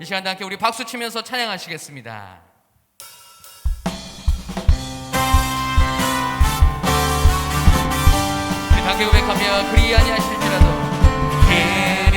이 시간도 함께 우리 박수 치면서 찬양하시겠습니다. 함께 고백하며 그리 아니하실지라도 예.